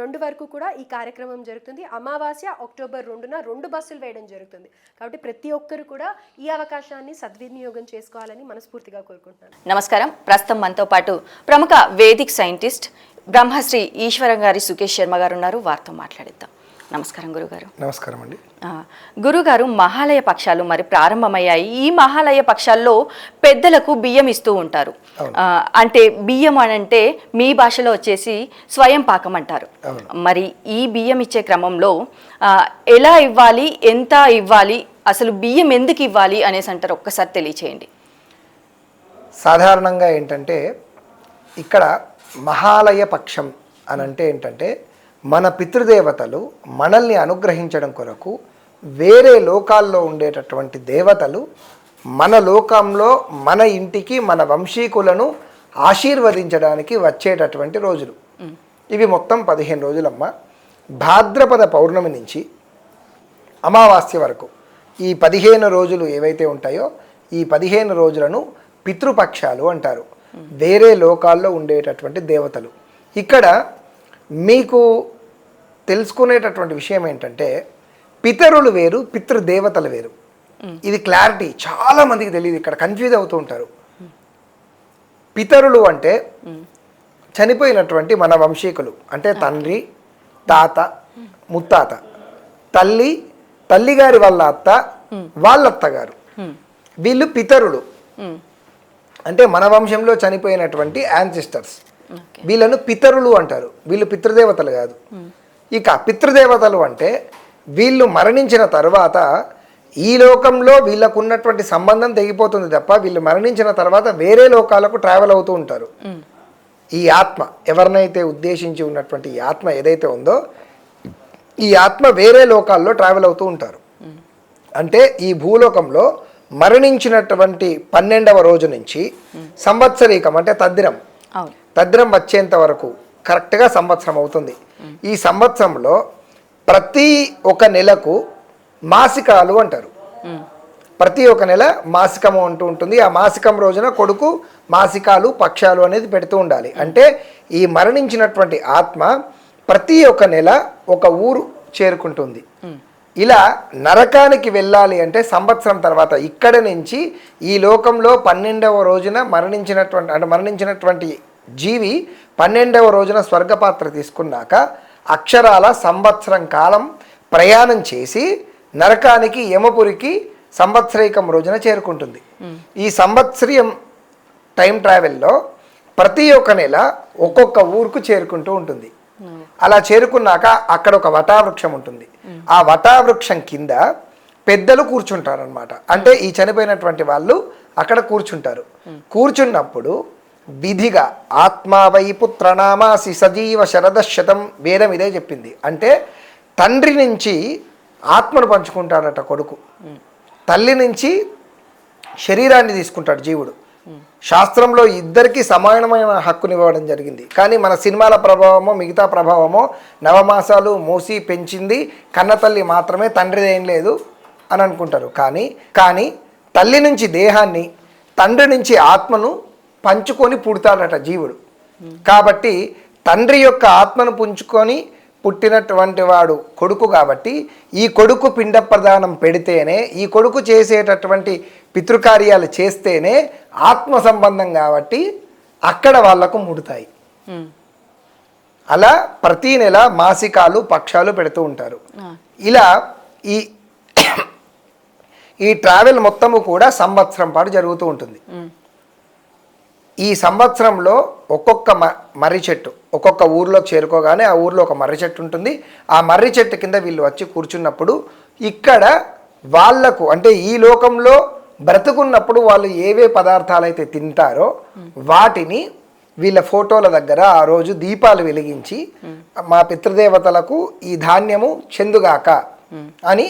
రెండు వరకు కూడా ఈ కార్యక్రమం జరుగుతుంది. అమావాస్య అక్టోబర్ రెండున రెండు బస్సులు వేయడం జరుగుతుంది. కాబట్టి ప్రతి ఒక్కరు కూడా ఈ అవకాశాన్ని సద్వినియోగం చేసుకోవాలని మనస్ఫూర్తిగా కోరుకుంటున్నాను. నమస్కారం. ప్రస్తుతం మనతో పాటు ప్రముఖ వేదిక్ సైంటిస్ట్ బ్రహ్మశ్రీ ఈశ్వరం గారి సుకేష్ శర్మ గారు ఉన్నారు. వారితో మాట్లాడిద్దాం. నమస్కారం గురుగారు. నమస్కారం అండి. గురుగారు మహాలయ పక్షాలు మరి ప్రారంభమయ్యాయి. ఈ మహాలయ పక్షాల్లో పెద్దలకు బియ్యం ఇస్తూ ఉంటారు. అంటే బియ్యం అని అంటే మీ భాషలో వచ్చేసి స్వయం పాకం అంటారు. మరి ఈ బియ్యం ఇచ్చే క్రమంలో ఎలా ఇవ్వాలి ఎంత ఇవ్వాలి అసలు బియ్యం ఎందుకు ఇవ్వాలి అనేసి అంటారు. ఒక్కసారి తెలియచేయండి. సాధారణంగా ఏంటంటే ఇక్కడ మహాలయ పక్షం అని అంటే ఏంటంటే మన పితృదేవతలు మనల్ని అనుగ్రహించడం కొరకు వేరే లోకాల్లో ఉండేటటువంటి దేవతలు మన లోకంలో మన ఇంటికి మన వంశీకులను ఆశీర్వదించడానికి వచ్చేటటువంటి రోజులు. ఇవి మొత్తం పదిహేను రోజులమ్మ. భాద్రపద పౌర్ణమి నుంచి అమావాస్య వరకు ఈ పదిహేను రోజులు ఏవైతే ఉంటాయో ఈ పదిహేను రోజులను పితృపక్షాలు అంటారు. వేరే లోకాల్లో ఉండేటటువంటి దేవతలు. ఇక్కడ మీకు తెలుసుకునేటటువంటి విషయం ఏంటంటే పితరులు వేరు పితృదేవతలు వేరు. ఇది క్లారిటీ. చాలా మందికి తెలియదు ఇక్కడ కన్ఫ్యూజ్ అవుతూ ఉంటారు. పితరులు అంటే చనిపోయినటువంటి మన వంశీకులు. అంటే తండ్రి తాత ముత్తాత. తల్లి తల్లిగారి వాళ్ళ అత్త వాళ్ళ అత్తగారు. వీళ్ళు పితరులు. అంటే మన వంశంలో చనిపోయినటువంటి యాన్సిస్టర్స్ వీళ్ళను పితరులు అంటారు. వీళ్ళు పితృదేవతలు కాదు. ఇక పితృదేవతలు అంటే వీళ్ళు మరణించిన తర్వాత ఈ లోకంలో వీళ్ళకు ఉన్నటువంటి సంబంధం తెగిపోతుంది తప్ప వీళ్ళు మరణించిన తర్వాత వేరే లోకాలకు ట్రావెల్ అవుతూ ఉంటారు. ఈ ఆత్మ ఎవరినైతే ఉద్దేశించి ఉన్నటువంటి ఈ ఆత్మ ఏదైతే ఉందో ఈ ఆత్మ వేరే లోకాల్లో ట్రావెల్ అవుతూ ఉంటారు. అంటే ఈ భూలోకంలో మరణించినటువంటి పన్నెండవ రోజు నుంచి సంవత్సరీకం అంటే అవును. తద్దినం వచ్చేంత వరకు కరెక్ట్గా సంవత్సరం అవుతుంది. ఈ సంవత్సరంలో ప్రతి ఒక నెలకు మాసికాలు అంటారు. ప్రతి ఒక నెల మాసికము అంటూ ఉంటుంది. ఆ మాసికం రోజున కొడుకు మాసికాలు పక్షాలు అనేది పెడుతూ ఉండాలి. అంటే ఈ మరణించినటువంటి ఆత్మ ప్రతి ఒక నెల ఒక ఊరు చేరుకుంటుంది. ఇలా నరకానికి వెళ్ళాలి అంటే సంవత్సరం తర్వాత ఇక్కడ నుంచి ఈ లోకంలో పన్నెండవ రోజున మరణించినటువంటి అంటే మరణించినటువంటి జీవి పన్నెండవ రోజున స్వర్గపాత్ర తీసుకున్నాక అక్షరాల సంవత్సరం కాలం ప్రయాణం చేసి నరకానికి యమపురికి సంవత్సరీకం రోజున చేరుకుంటుంది. ఈ సంవత్సరీయం టైం ట్రావెల్లో ప్రతి ఒక్క నెల ఒక్కొక్క ఊరుకు చేరుకుంటూ ఉంటుంది. అలా చేరుకున్నాక అక్కడ ఒక వటావృక్షం ఉంటుంది. ఆ వటావృక్షం కింద పెద్దలు కూర్చుంటారనమాట అంటే ఈ చనిపోయినటువంటి వాళ్ళు అక్కడ కూర్చుంటారు. కూర్చున్నప్పుడు విధిగా ఆత్మావై పుత్రనామాసి సజీవ శరదశతం వేదం ఇదే చెప్పింది. అంటే తండ్రి నుంచి ఆత్మను పంచుకుంటాడట కొడుకు. తల్లి నుంచి శరీరాన్ని తీసుకుంటాడు జీవుడు. శాస్త్రంలో ఇద్దరికి సమానమైన హక్కుని ఇవ్వడం జరిగింది. కానీ మన సినిమాల ప్రభావమో మిగతా ప్రభావమో నవమాసాలు మోసి పెంచింది కన్నతల్లి మాత్రమే తండ్రిది ఏం లేదు అని అనుకుంటారు. కానీ కానీ తల్లి నుంచి దేహాన్ని తండ్రి నుంచి ఆత్మను పంచుకొని పుడతాడట జీవుడు. కాబట్టి తండ్రి యొక్క ఆత్మను పుంజుకొని పుట్టినటువంటి వాడు కొడుకు కాబట్టి ఈ కొడుకు పిండ ప్రదానం పెడితేనే ఈ కొడుకు చేసేటటువంటి పితృకార్యాలు చేస్తేనే ఆత్మ సంబంధం కాబట్టి అక్కడ వాళ్ళకు ముడతాయి. అలా ప్రతి నెల మాసికాలు పక్షాలు పెడుతూ ఉంటారు. ఇలా ఈ ఈ ట్రావెల్ మొత్తము కూడా సంవత్సరం పాటు జరుగుతూ ఉంటుంది. ఈ సంవత్సరంలో ఒక్కొక్క మ- మర్రి చెట్టు ఒక్కొక్క ఊర్లోకి చేరుకోగానే ఆ ఊర్లో ఒక మర్రి చెట్టు ఉంటుంది. ఆ మర్రి చెట్టు కింద వీళ్ళు వచ్చి కూర్చున్నప్పుడు ఇక్కడ వాళ్ళకు అంటే ఈ లోకంలో బ్రతుకున్నప్పుడు వాళ్ళు ఏవే పదార్థాలు అయితే తింటారో వాటిని వీళ్ళ ఫోటోల దగ్గర ఆ రోజు దీపాలు వెలిగించి మా పితృదేవతలకు ఈ ధాన్యము చెందుగాక అని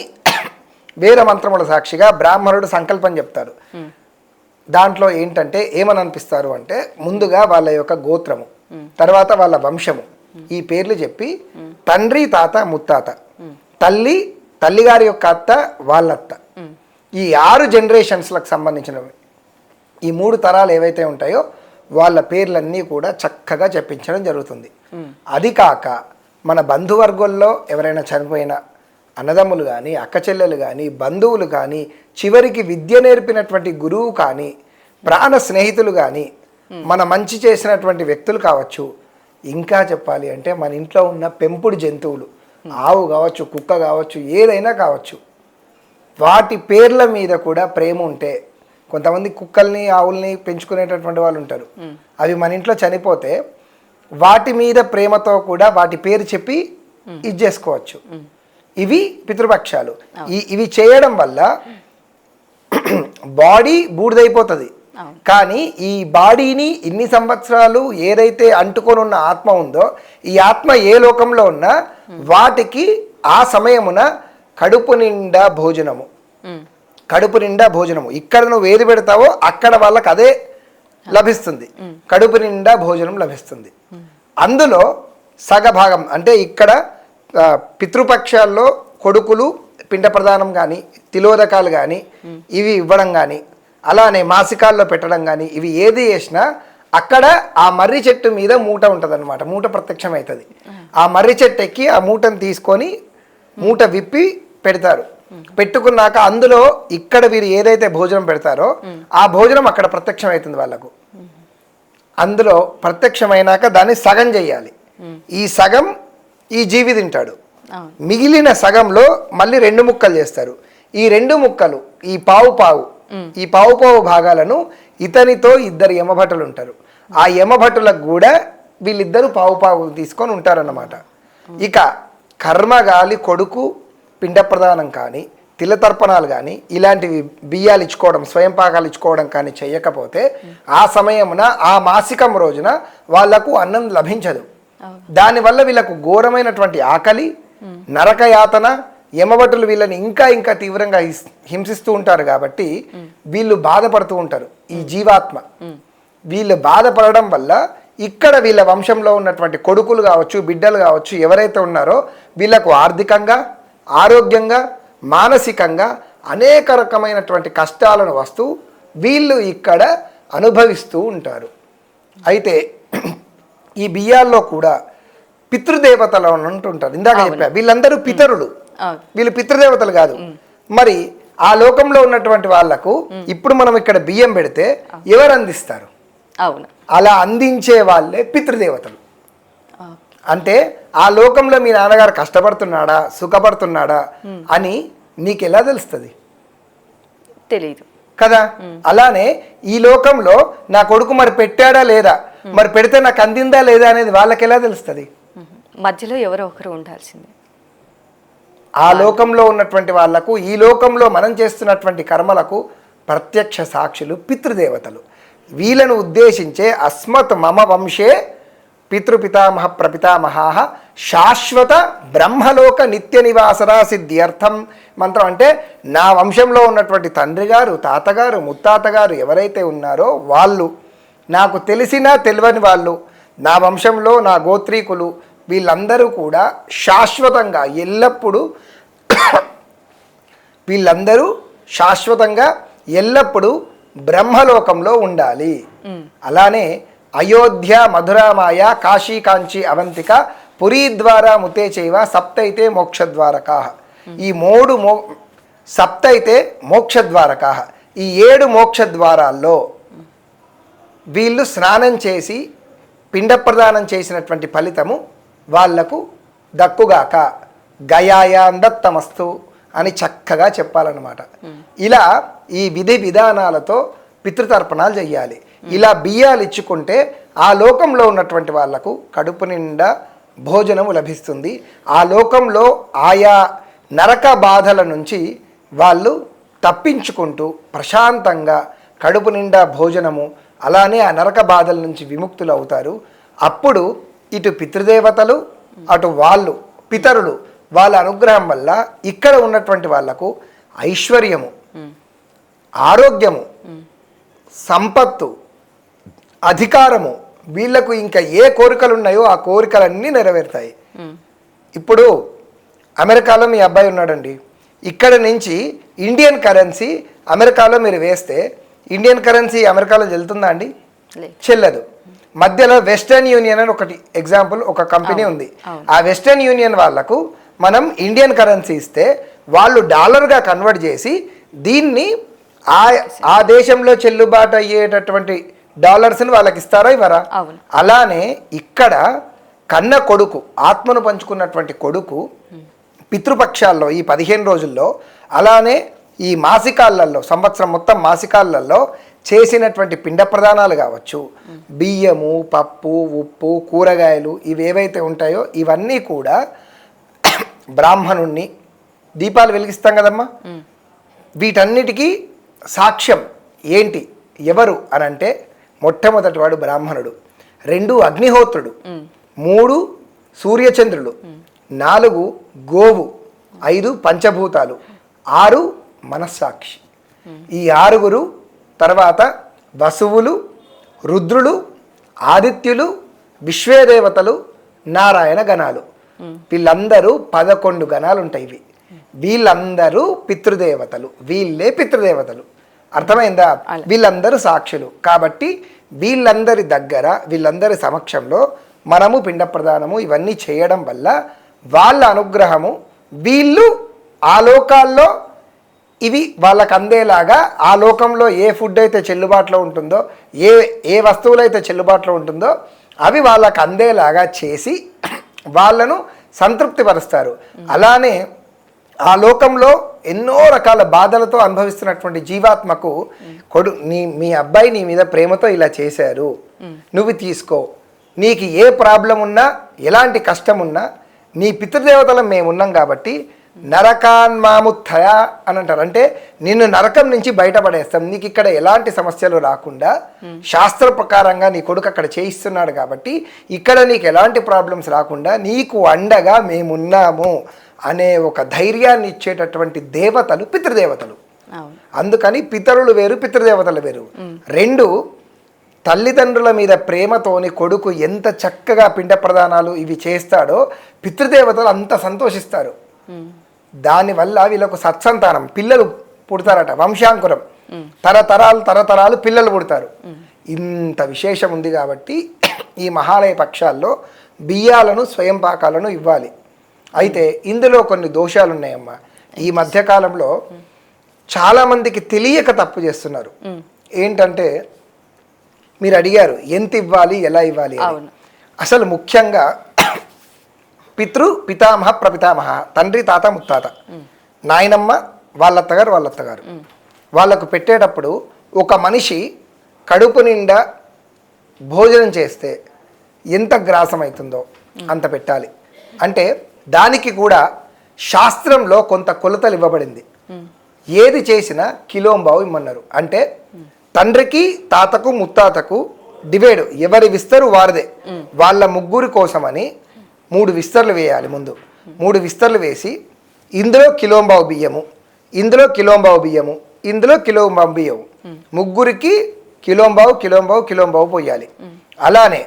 వేద మంత్రముల సాక్షిగా బ్రాహ్మణుడు సంకల్పం చెప్తారు దాంట్లో ఏంటంటే ఏమని అనిపిస్తారు అంటే ముందుగా వాళ్ళ యొక్క గోత్రము తర్వాత వాళ్ళ వంశము. ఈ పేర్లు చెప్పి తండ్రి తాత ముత్తాత. తల్లి తల్లిగారి యొక్క అత్త వాళ్ళత్త. ఈ ఆరు జనరేషన్స్లకు సంబంధించినవి. ఈ మూడు తరాలు ఏవైతే ఉంటాయో వాళ్ళ పేర్లన్నీ కూడా చక్కగా చెప్పించడం జరుగుతుంది. అది కాక మన బంధువర్గంలో ఎవరైనా చనిపోయిన అన్నదమ్ములు కానీ అక్క చెల్లెలు కానీ బంధువులు కానీ చివరికి విద్య నేర్పినటువంటి గురువు కానీ ప్రాణ స్నేహితులు కానీ మన మంచి చేసినటువంటి వ్యక్తులు కావచ్చు. ఇంకా చెప్పాలి అంటే మన ఇంట్లో ఉన్న పెంపుడు జంతువులు ఆవు కావచ్చు కుక్క కావచ్చు ఏదైనా కావచ్చు. వాటి పేర్ల మీద కూడా ప్రేమ ఉంటే కొంతమంది కుక్కల్ని ఆవుల్ని పెంచుకునేటటువంటి వాళ్ళు ఉంటారు. అవి మన ఇంట్లో చనిపోతే వాటి మీద ప్రేమతో కూడా వాటి పేరు చెప్పి ఇది చేసుకోవచ్చు. ఇవి పితృపక్షాలు. ఇవి చేయడం వల్ల బాడీ బూడిదైపోతుంది. కానీ ఈ బాడీని ఇన్ని సంవత్సరాలు ఏదైతే అంటుకొని ఉన్న ఆత్మ ఉందో ఈ ఆత్మ ఏ లోకంలో ఉన్నా వాటికి ఆ సమయమున కడుపు నిండా భోజనము. కడుపు నిండా భోజనము. ఇక్కడ నువ్వు ఏది పెడతావో అక్కడ వాళ్ళకి అదే లభిస్తుంది. కడుపు నిండా భోజనం లభిస్తుంది. అందులో సగభాగం అంటే ఇక్కడ పితృపక్షాల్లో కొడుకులు పిండ ప్రదానం కానీ తిలోదకాలు కానీ ఇవి ఇవ్వడం కానీ అలానే మాసికాల్లో పెట్టడం కానీ ఇవి ఏది చేసినా అక్కడ ఆ మర్రి చెట్టు మీద మూట ఉంటుంది మూట ప్రత్యక్షం అవుతుంది ఆ మర్రి చెట్టు ఎక్కి ఆ మూటను తీసుకొని మూట విప్పి పెడతారు. పెట్టుకున్నాక అందులో ఇక్కడ వీరు ఏదైతే భోజనం పెడతారో ఆ భోజనం అక్కడ ప్రత్యక్షం అవుతుంది వాళ్ళకు అందులో ప్రత్యక్షమైనాక దాన్ని సగం చేయాలి. ఈ సగం ఈ జీవి తింటాడు. మిగిలిన సగంలో మళ్ళీ రెండు ముక్కలు చేస్తారు. ఈ రెండు ముక్కలు ఈ పావు పావు ఈ పావు పావు భాగాలను ఇతనితో ఇద్దరు యమభటులు ఉంటారు. ఆ యమభటులకు కూడా వీళ్ళిద్దరు పావు పావు తీసుకొని ఉంటారన్నమాట. ఇక కర్మగాలి కొడుకు పిండ ప్రదానం కానీ తిలతర్పణాలు కానీ ఇలాంటివి బియ్యాలు ఇచ్చుకోవడం స్వయం పాకాలు ఇచ్చుకోవడం కానీ చేయకపోతే ఆ సమయమున ఆ మాసికం రోజున వాళ్ళకు అన్నం లభించదు. దానివల్ల వీళ్ళకు ఘోరమైనటువంటి ఆకలి నరకయాతన యమభటులు వీళ్ళని ఇంకా ఇంకా తీవ్రంగా హిస్- హింసిస్తూ ఉంటారు కాబట్టి వీళ్ళు బాధపడుతూ ఉంటారు. ఈ జీవాత్మ వీళ్ళు బాధపడడం వల్ల ఇక్కడ వీళ్ళ వంశంలో ఉన్నటువంటి కొడుకులు కావచ్చు బిడ్డలు కావచ్చు ఎవరైతే ఉన్నారో వీళ్ళకు ఆర్థికంగా ఆరోగ్యంగా మానసికంగా అనేక రకమైనటువంటి కష్టాలను వస్తూ వీళ్ళు ఇక్కడ అనుభవిస్తూ ఉంటారు. అయితే ఈ బియ్యాల్లో కూడా పితృదేవతలు అని అంటుంటారు. ఇందాక చెప్పా వీళ్ళందరూ పితరులు. వీళ్ళు పితృదేవతలు కాదు. మరి ఆ లోకంలో ఉన్నటువంటి వాళ్ళకు ఇప్పుడు మనం ఇక్కడ బియ్యం పెడితే ఎవరు అందిస్తారు? అవును. అలా అందించే వాళ్ళే పితృదేవతలు. అంటే ఆ లోకంలో మీ నాన్నగారు కష్టపడుతున్నాడా సుఖపడుతున్నాడా అని నీకు ఎలా తెలుస్తుంది? తెలీదు. కదా? అలానే ఈ లోకంలో నా కొడుకు మరి పెట్టాడా లేదా? మరి పెడితే నాకు అందిందా లేదా అనేది వాళ్ళకి ఎలా తెలుస్తుంది. మధ్యలో ఎవరో ఒకరు ఉండాల్సిందే ఆ లోకంలో ఉన్నటువంటి వాళ్ళకు ఈ లోకంలో మనం చేస్తున్నటువంటి కర్మలకు ప్రత్యక్ష సాక్షులు పితృదేవతలు వీళ్ళను ఉద్దేశించే అస్మత్ మమ వంశే పితృపితామహ ప్రపితామహా శాశ్వత బ్రహ్మలోక నిత్య నివాసరా సిద్ధ్యర్థం మంత్రం అంటే నా వంశంలో ఉన్నటువంటి తండ్రి గారు తాతగారు ముత్తాతగారు ఎవరైతే ఉన్నారో వాళ్ళు నాకు తెలిసినా తెలియని వాళ్ళు నా వంశంలో నా గోత్రీకులు వీళ్ళందరూ కూడా శాశ్వతంగా ఎల్లప్పుడూ వీళ్ళందరూ శాశ్వతంగా ఎల్లప్పుడూ బ్రహ్మలోకంలో ఉండాలి. అలానే అయోధ్య మధురామాయ కాశీ కాంచి అవంతిక పురీ ద్వారా ముతే చైవ సప్తైతే మోక్షద్వారకా ఈ మూడు మో సప్తైతే మోక్షద్వారకా ఈ ఏడు మోక్షద్వారాల్లో వీళ్ళు స్నానం చేసి పిండ ప్రదానం చేసినటువంటి ఫలితము వాళ్ళకు దక్కుగాక. గయాయాందత్తమస్తు అని చక్కగా చెప్పాలన్నమాట. ఇలా ఈ విధి విధానాలతో పితృతర్పణాలు చెయ్యాలి. ఇలా బియ్యాలు ఇచ్చుకుంటే ఆ లోకంలో ఉన్నటువంటి వాళ్ళకు కడుపు నిండా భోజనము లభిస్తుంది. ఆ లోకంలో ఆయా నరక బాధల నుంచి వాళ్ళు తప్పించుకుంటూ ప్రశాంతంగా కడుపు నిండా భోజనము అలానే ఆ నరక బాధల నుంచి విముక్తులు అవుతారు. అప్పుడు ఇటు పితృదేవతలు అటు వాళ్ళు పితరులు వాళ్ళ అనుగ్రహం వల్ల ఇక్కడ ఉన్నటువంటి వాళ్ళకు ఐశ్వర్యము ఆరోగ్యము సంపత్తు అధికారము వీళ్ళకు ఇంకా ఏ కోరికలు ఉన్నాయో ఆ కోరికలన్నీ నెరవేరుతాయి. ఇప్పుడు అమెరికాలో మీ అబ్బాయి ఉన్నాడండి. ఇక్కడ నుంచి ఇండియన్ కరెన్సీ అమెరికాలో మీరు వేస్తే ఇండియన్ కరెన్సీ అమెరికాలో వెళ్తుందా అండి? లేదు. చెల్లదు. మధ్యలో వెస్టర్న్ యూనియన్ అని ఒకటి ఎగ్జాంపుల్ ఒక కంపెనీ ఉంది. ఆ వెస్టర్న్ యూనియన్ వాళ్ళకు మనం ఇండియన్ కరెన్సీ ఇస్తే వాళ్ళు డాలర్గా కన్వర్ట్ చేసి దీన్ని ఆ ఆ దేశంలో చెల్లుబాటు అయ్యేటటువంటి డాలర్స్ని వాళ్ళకి ఇస్తారా ఇవ్వరా. అలానే ఇక్కడ కన్న కొడుకు ఆత్మను పంచుకున్నటువంటి కొడుకు పితృపక్షాల్లో ఈ పదిహేను రోజుల్లో అలానే ఈ మాసికాలలో సంవత్సరం మొత్తం మాసికాలలో చేసినటువంటి పిండ ప్రదానాలు కావచ్చు. బియ్యము పప్పు ఉప్పు కూరగాయలు ఇవి ఏవైతే ఉంటాయో ఇవన్నీ కూడా బ్రాహ్మణుణ్ణి దీపాలు వెలిగిస్తాం కదమ్మా? వీటన్నిటికీ సాక్ష్యం ఏంటి? ఎవరు అని అంటే మొట్టమొదటి వాడు బ్రాహ్మణుడు. రెండు అగ్నిహోత్రుడు. మూడు సూర్యచంద్రులు నాలుగు గోవు. ఐదు పంచభూతాలు. ఆరు మనస్సాక్షి. ఈ ఆరుగురు తర్వాత వసువులు రుద్రులు ఆదిత్యులు విశ్వేదేవతలు నారాయణ గణాలు. వీళ్ళందరూ పదకొండు గణాలు ఉంటాయి ఇవి. వీళ్ళందరూ పితృదేవతలు. వీళ్ళే పితృదేవతలు. అర్థమైందా? వీళ్ళందరూ సాక్షులు. కాబట్టి వీళ్ళందరి దగ్గర వీళ్ళందరి సమక్షంలో మనము పిండ ప్రదానము ఇవన్నీ చేయడం వల్ల వాళ్ళ అనుగ్రహము వీళ్ళు ఆ లోకాల్లో ఇవి వాళ్ళకు అందేలాగా ఆ లోకంలో ఏ ఫుడ్ అయితే చెల్లుబాటులో ఉంటుందో ఏ ఏ వస్తువులు అయితే చెల్లుబాటులో ఉంటుందో అవి వాళ్ళకు అందేలాగా చేసి వాళ్ళను సంతృప్తిపరుస్తారు. అలానే ఆ లోకంలో ఎన్నో రకాల బాధలతో అనుభవిస్తున్నటువంటి జీవాత్మకు కొడు నీ మీ అబ్బాయి నీ మీద ప్రేమతో ఇలా చేశారు. నువ్వు తీసుకో. నీకు ఏ ప్రాబ్లం ఉన్నా ఎలాంటి కష్టం ఉన్నా నీ పితృదేవతలం మేము ఉన్నాం కాబట్టి నరకాన్మాముత్తయ అని అంటారు అంటే నిన్ను నరకం నుంచి బయటపడేస్తాం. నీకు ఇక్కడ ఎలాంటి సమస్యలు రాకుండా శాస్త్ర ప్రకారంగా నీ కొడుకు అక్కడ చేయిస్తున్నాడు కాబట్టి ఇక్కడ నీకు ఎలాంటి ప్రాబ్లమ్స్ రాకుండా నీకు అండగా మేమున్నాము అనే ఒక ధైర్యాన్ని ఇచ్చేటటువంటి దేవతలు పితృదేవతలు. అందుకని పితరులు వేరు పితృదేవతలు వేరు. రెండు తల్లిదండ్రుల మీద ప్రేమతోని కొడుకు ఎంత చక్కగా పిండ ప్రదానాలు ఇవి చేస్తాడో పితృదేవతలు అంత సంతోషిస్తారు. దానివల్ల వీళ్ళకు సత్సంతానం. పిల్లలు పుడతారట వంశాంకురం. తరతరాలు తరతరాలు పిల్లలు పుడతారు. ఇంత విశేషం ఉంది కాబట్టి ఈ మహాలయ పక్షాల్లో బియ్యాలను స్వయం పాకాలను ఇవ్వాలి. అయితే ఇందులో కొన్ని దోషాలు ఉన్నాయమ్మా ఈ మధ్యకాలంలో చాలా మందికి తెలియక తప్పు చేస్తున్నారు. ఏంటంటే మీరు అడిగారు ఎంత ఇవ్వాలి? ఎలా ఇవ్వాలి. అసలు ముఖ్యంగా పితృ పితామహ ప్రపితామహ తండ్రి తాత ముత్తాత. నాయనమ్మ వాళ్ళత్తగారు వాళ్ళత్తగారు. వాళ్ళకు పెట్టేటప్పుడు ఒక మనిషి కడుపు నిండా భోజనం చేస్తే ఎంత గ్రాసం అవుతుందో అంత పెట్టాలి. అంటే దానికి కూడా శాస్త్రంలో కొంత కొలతలు ఇవ్వబడింది. ఏది చేసినా కిలోంబావు ఇమ్మన్నారు. అంటే తండ్రికి తాతకు ముత్తాతకు డివైడ్ ఎవరి విస్తరు వారిదే. వాళ్ళ ముగ్గురి కోసమని మూడు విస్తర్లు వేయాలి ముందు. మూడు విస్తర్లు వేసి ఇందులో కిలోంబావు బియ్యము ఇందులో కిలోంబావు బియ్యము ఇందులో కిలోంబావు బియ్యము. ముగ్గురికి కిలోంబావు కిలోంబావు కిలోంబావు పోయాలి. అలానే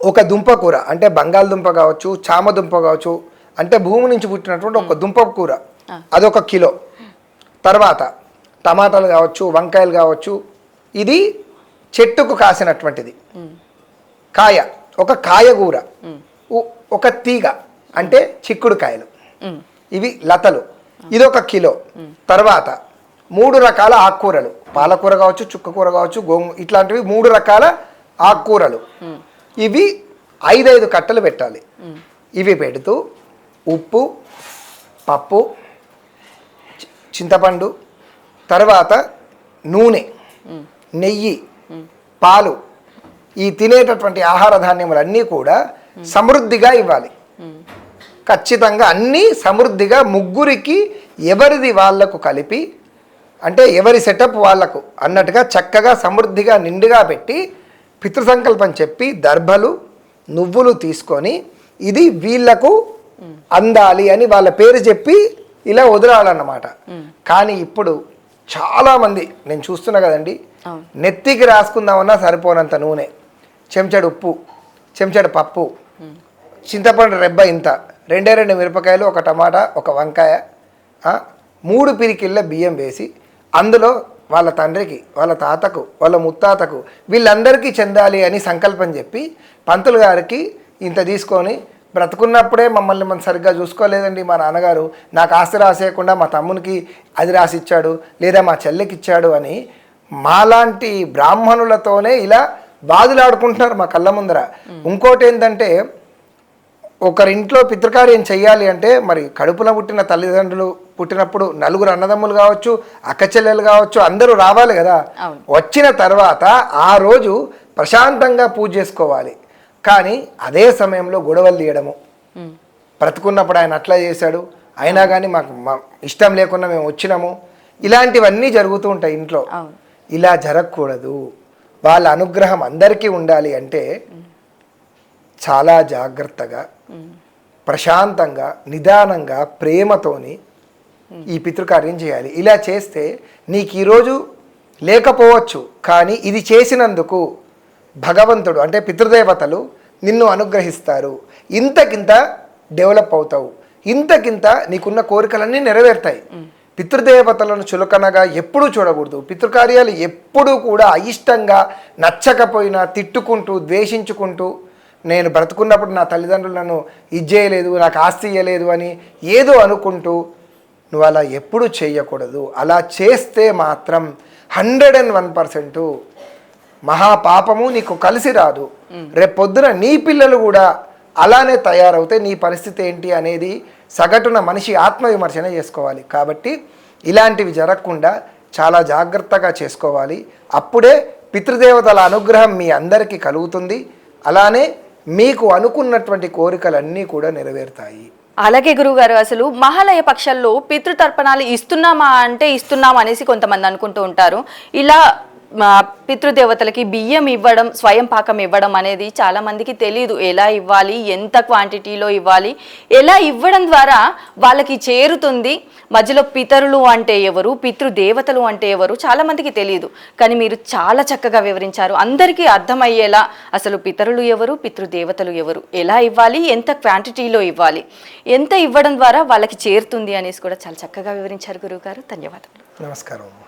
ఒక దుంప కూర అంటే బంగాళదుంప కావచ్చు చామదుంప కావచ్చు అంటే భూమి నుంచి పుట్టినటువంటి ఒక దుంప కూర. అదొక కిలో. తర్వాత టమాటాలు కావచ్చు వంకాయలు కావచ్చు ఇది చెట్టుకు కాసినటువంటిది. కాయ. ఒక కాయగూర ఒక తీగ అంటే చిక్కుడు కాయలు. ఇవి లతలు. ఇది ఒక కిలో తర్వాత మూడు రకాల ఆకుకూరలు. పాలకూర కావచ్చు చుక్కకూర కావచ్చు గోంగు ఇట్లాంటివి మూడు రకాల ఆకుకూరలు. ఇవి ఐదైదు కట్టలు పెట్టాలి. ఇవి పెడుతూ ఉప్పు పప్పు చింతపండు తర్వాత నూనె నెయ్యి పాలు ఈ తినేటటువంటి ఆహార ధాన్యములన్నీ కూడా సమృద్ధిగా ఇవ్వాలి. ఖచ్చితంగా అన్నీ సమృద్ధిగా ముగ్గురికి ఎవరిది వాళ్ళకు కలిపి అంటే ఎవరి సెటప్ వాళ్ళకు అన్నట్టుగా చక్కగా సమృద్ధిగా నిండుగా పెట్టి పితృసంకల్పం చెప్పి దర్భలు నువ్వులు తీసుకొని ఇది వీళ్ళకు అందాలి అని వాళ్ళ పేరు చెప్పి ఇలా వదిలాలన్నమాట. కానీ ఇప్పుడు చాలామంది నేను చూస్తున్నా కదండి. నెత్తికి రాసుకుందామన్నా సరిపోనంత నూనె. చెంచాడు ఉప్పు చెంచాడు పప్పు చింతపండు రెబ్బ ఇంత. రెండే రెండు మిరపకాయలు ఒక టమాటా ఒక వంకాయ మూడు పిరికిళ్ళ బియ్యం వేసి అందులో వాళ్ళ తండ్రికి వాళ్ళ తాతకు వాళ్ళ ముత్తాతకు వీళ్ళందరికీ చెందాలి అని సంకల్పం చెప్పి పంతులు గారికి ఇంత తీసుకొని బ్రతుకున్నప్పుడే మమ్మల్ని మనం సరిగ్గా చూసుకోలేదండి మా నాన్నగారు. నాకు ఆస్తి రాసేయకుండా మా తమ్మునికి అది రాసిచ్చాడు లేదా మా చెల్లికి ఇచ్చాడు అని మాలాంటి బ్రాహ్మణులతోనే ఇలా బాధలాడుకుంటున్నారు మా కళ్ళ ముందర. ఇంకోటి ఏంటంటే ఒకరింట్లో పితృకార్యం చెయ్యాలి అంటే మరి కడుపున పుట్టిన తల్లిదండ్రులు పుట్టినప్పుడు నలుగురు అన్నదమ్ములు కావచ్చు అక్క చెల్లెలు కావచ్చు అందరూ రావాలి కదా. వచ్చిన తర్వాత ఆ రోజు ప్రశాంతంగా పూజ చేసుకోవాలి. కానీ అదే సమయంలో గొడవలు తీయడము. బ్రతుకున్నప్పుడు ఆయన అట్లా చేశాడు. అయినా కానీ మాకు మా ఇష్టం లేకుండా మేము వచ్చినాము. ఇలాంటివన్నీ జరుగుతూ ఉంటాయి ఇంట్లో. ఇలా జరగకూడదు. వాళ్ళ అనుగ్రహం అందరికీ ఉండాలి అంటే చాలా జాగ్రత్తగా ప్రశాంతంగా నిదానంగా ప్రేమతోని ఈ పితృకార్యం చేయాలి. ఇలా చేస్తే నీకు ఈరోజు లేకపోవచ్చు కానీ ఇది చేసినందుకు భగవంతుడు అంటే పితృదేవతలు నిన్ను అనుగ్రహిస్తారు. ఇంతకింత డెవలప్ అవుతావు. ఇంతకింత నీకున్న కోరికలన్నీ నెరవేరుతాయి. పితృదేవతలను చులకనగా ఎప్పుడూ చూడకూడదు. పితృకార్యాలు ఎప్పుడూ కూడా అయిష్టంగా నచ్చకపోయినా తిట్టుకుంటూ ద్వేషించుకుంటూ నేను బ్రతుకున్నప్పుడు నా తల్లిదండ్రులు నన్ను ఇది చేయలేదు నాకు ఆస్తి ఇయ్యలేదు అని ఏదో అనుకుంటూ నువ్వు అలా ఎప్పుడు చేయకూడదు. అలా చేస్తే మాత్రం హండ్రెడ్ అండ్ వన్ పర్సెంటు మహాపాపము నీకు కలిసి రాదు. రేపొద్దున నీ పిల్లలు కూడా అలానే తయారవుతే నీ పరిస్థితి ఏంటి అనేది సగటున మనిషి ఆత్మవిమర్శన చేసుకోవాలి. కాబట్టి ఇలాంటివి జరగకుండా చాలా జాగ్రత్తగా చేసుకోవాలి. అప్పుడే పితృదేవతల అనుగ్రహం మీ అందరికీ కలుగుతుంది. అలానే మీకు అనుకున్నటువంటి కోరికలన్నీ కూడా నెరవేరుతాయి. అలాగే గురువుగారు అసలు మహాలయ పక్షాల్లో పితృతర్పణాలు ఇస్తున్నామా అంటే ఇస్తున్నాం అనేసి కొంతమంది అనుకుంటూ ఉంటారు. ఇలా పితృదేవతలకి బియ్యం ఇవ్వడం స్వయం పాకం ఇవ్వడం అనేది చాలా మందికి తెలియదు ఎలా ఇవ్వాలి? ఎంత క్వాంటిటీలో ఇవ్వాలి? ఎలా ఇవ్వడం ద్వారా వాళ్ళకి చేరుతుంది? మధ్యలో పితరులు అంటే ఎవరు? పితృదేవతలు అంటే ఎవరు? చాలా మందికి తెలియదు కానీ మీరు చాలా చక్కగా వివరించారు. అందరికీ అర్థమయ్యేలా అసలు పితరులు ఎవరు? పితృదేవతలు ఎవరు? ఎలా ఇవ్వాలి? ఎంత క్వాంటిటీలో ఇవ్వాలి? ఎంత ఇవ్వడం ద్వారా వాళ్ళకి చేరుతుంది అనేసి కూడా చాలా చక్కగా వివరించారు గురువుగారు. ధన్యవాదాలు నమస్కారం.